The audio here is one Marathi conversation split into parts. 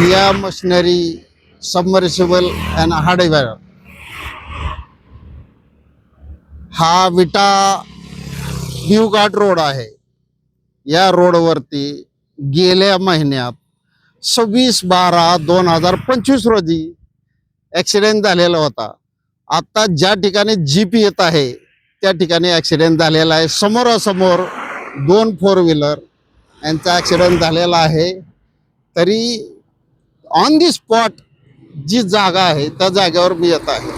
Diya machinery submersible and hardware हा विटा न्यूघाट रोड आहे. या रोडवरती गेल्या महिन्यात सव्वीस बारा दोन हजार पंचवीस रोजी ॲक्सिडेंट झालेला होता. आत्ता ज्या ठिकाणी जीप येत आहे त्या ठिकाणी ॲक्सिडेंट झालेला आहे. समोरासमोर दोन फोर व्हीलर यांचा ॲक्सिडेंट झालेला आहे. तरी ऑन दी स्पॉट जी जागा आहे त्या जागेवर मी येत आहे.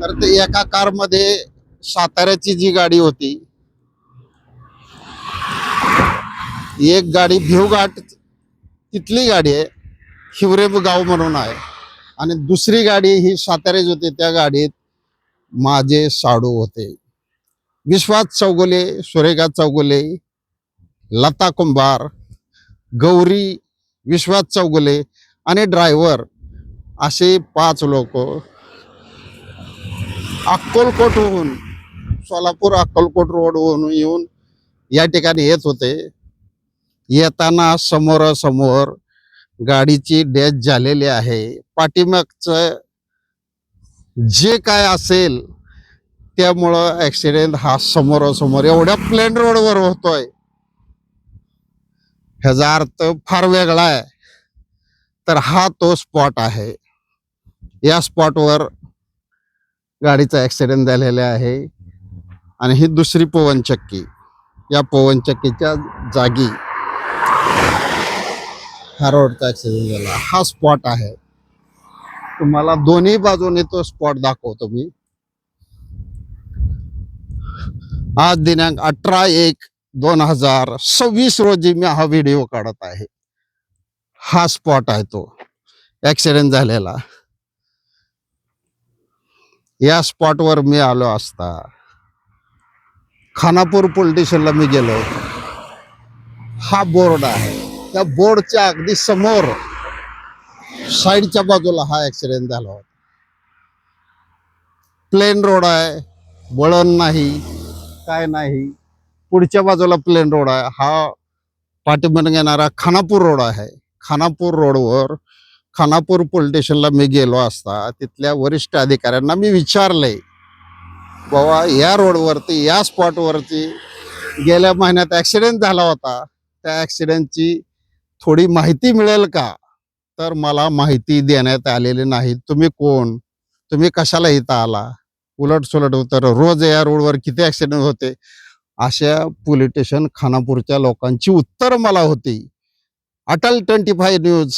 तर ते एका कारमध्ये साताऱ्याची जी गाडी होती एक गाडी भिवघाट तिथली गाडी आहे हिवरेब गाव म्हणून आहे. आणि दुसरी गाडी ही साताऱ्याची होती त्या गाडीत माझे साडू होते. विश्वास चौगुले सुरेखा चौगुले लता कुंभार गौरी विश्वास चौगुले आणि ड्रायव्हर असे पाच लोक. अक्कलकोटहून सोलापूर अक्कलकोट रोडहून येऊन या ठिकाणी येत होते. येताना समोरासमोर गाडीची डेथ झालेली आहे. पाठीमागचं जे काय असेल त्यामुळं ॲक्सिडेंट हा समोरासमोर. एवढ्या प्लेन रोडवर होतोय. ह्याचा अर्थ फार वेगळा आहे. तर हा तो स्पॉट आहे. या स्पॉटवर गाडीचा ॲक्सिडेंट झालेला आहे. आणि ही दुसरी पवनचक्की या पवनचक्कीच्या जागी हा रोडचा ॲक्सिडेंट झाला. हा स्पॉट आहे. तुम्हाला दोन्ही बाजूने तो स्पॉट दाखवतो मी. आज दिनांक अठरा एक दोन हजार सव्वीस रोजी मी हा व्हिडिओ काढत आहे. हा स्पॉट आहे तो. ॲक्सिडेंट झालेला. या स्पॉटवर मी आलो असता. खानापूर पोलीस स्टेशनला मी गेलो. हा बोर्ड आहे. त्या बोर्डच्या अगदी समोर साईडच्या बाजूला हा ॲक्सिडेंट झाला होता. प्लेन रोड आहे. वळण नाही. काय नाही. पुढच्या बाजूला प्लेन रोड आहे. हा पाठीमागे येणारा खानापूर रोड आहे. खानापूर रोडवर खानापूर पोलीस स्टेशनला मी गेलो असता तिथल्या वरिष्ठ अधिकाऱ्यांना मी विचारलंय बाबा या रोडवरती या स्पॉटवरती गेल्या महिन्यात ॲक्सिडेंट झाला होता. त्या ॲक्सिडेंटची थोडी माहिती मिळेल का? तर मला माहिती देण्यात आलेली नाही. तुम्ही कोण? तुम्ही कशाला इथं आला? उलट सुलट होतं रोज या रोडवर किती ॲक्सिडेंट होते? अशा पोलीस स्टेशन खानापूरच्या लोकांची उत्तर मला होती. Atal twenty five news.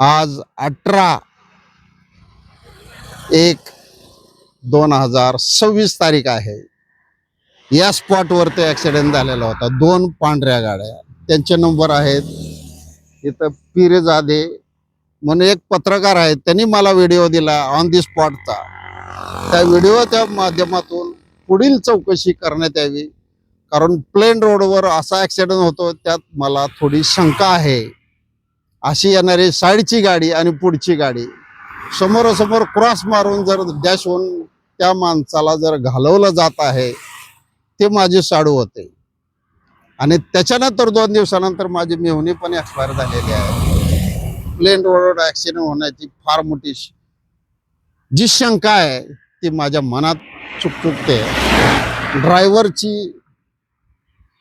आज अठरा एक दोन हजार सव्वीस तारीख आहे. या स्पॉटवर ते ॲक्सिडेंट झालेला होता. दोन पांढऱ्या गाड्या. त्यांचे नंबर आहेत. इथं पिरेजादे म्हणून एक पत्रकार आहेत. त्यांनी मला व्हिडिओ दिला ऑन दी स्पॉटचा त्या व्हिडिओच्या माध्यमातून पुढील चौकशी करण्यात यावी. कारण प्लेन रोडवर असा ॲक्सिडेंट होतो त्यात मला थोडी शंका आहे. अशी येणारी साईडची गाडी आणि पुढची गाडी. समोरासमोर क्रॉस मारून जर डॅश होऊन त्या माणसाला जर घालवलं जात आहे ते माझे साडू होते. आणि त्याच्यानंतर दोन दिवसानंतर माझी मेहुणी पण एक्सपायर झालेली आहे. प्लेन रोडवर ॲक्सिडेंट होण्याची फार मोठी जी शंका आहे ती माझ्या मनात चुकचुकते ड्रायव्हरची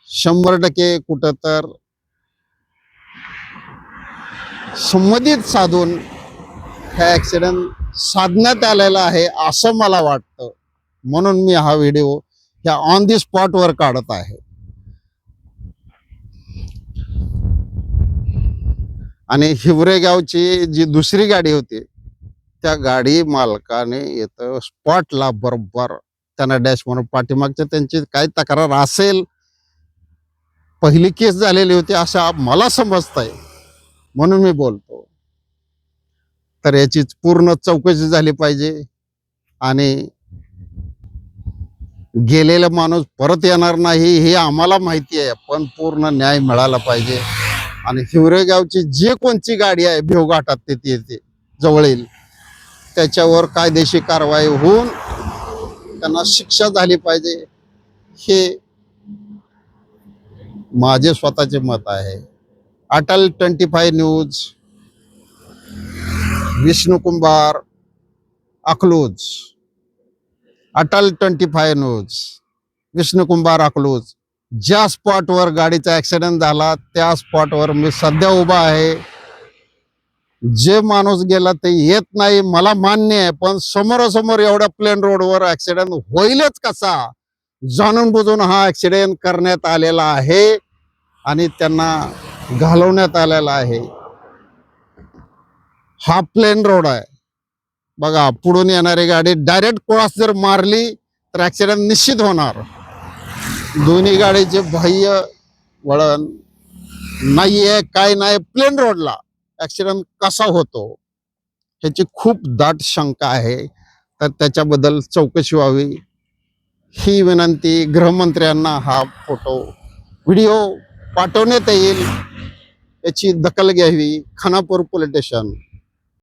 शंभर टक्के कुठं तर संबंधित साधून हा ॲक्सिडेंट साधण्यात आलेला आहे असं मला वाटतं. म्हणून मी हा व्हिडिओ ह्या ऑन दी स्पॉटवर काढत आहे. आणि हिवरेगावची जी दुसरी गाडी होती त्या गाडी मालकाने इथं स्पॉटला बरोबर त्यांना डॅश म्हणून पाठीमागच्या त्यांची काही तक्रार असेल पहिली केस झालेली होती असं मला समजत आहे म्हणून मी बोलतो. तर याची पूर्ण चौकशी झाली पाहिजे आणि गेलेला माणूस परत येणार नाही हे आम्हाला माहिती आहे पण पूर्ण न्याय मिळाला पाहिजे. आणि हिवरेगावची जे कोणची गाडी आहे भिवघाटात ते येते जवळ येईल. त्याच्यावर कायदेशीर कारवाई होऊन त्यांना शिक्षा झाली पाहिजे हे माझे स्वतःचे मत आहे. Atal twenty five news Vishnu Kumbhar Akluj. Atal twenty five news Vishnu Kumbhar Akluj. ज्या स्पॉटवर गाडीचा ॲक्सिडेंट झाला त्या स्पॉटवर मी सध्या उभा आहे. जे माणूस गेला ते येत नाही मला मान्य आहे पण समोरासमोर एवढ्या प्लेन रोडवर ऍक्सिडेंट होईलच कसा? जाणून बुजून हा ऍक्सिडेंट करण्यात आलेला आहे आणि त्यांना घालवण्यात आलेला आहे. हा प्लेन रोड आहे. बघा पुढून येणारी गाडी डायरेक्ट क्रॉस जर मारली तर ऍक्सिडेंट निश्चित होणार. दोन्ही गाडीचे बाह्य वळण नाहीये काय नाही प्लेन रोडला ॲक्सिडेंट कसा होतो ह्याची खूप दाट शंका आहे. तर त्याच्याबद्दल चौकशी व्हावी. ही विनंती गृहमंत्र्यांना हा फोटो व्हिडिओ पाठवण्यात येईल याची दखल घ्यावी. Khanapur police station.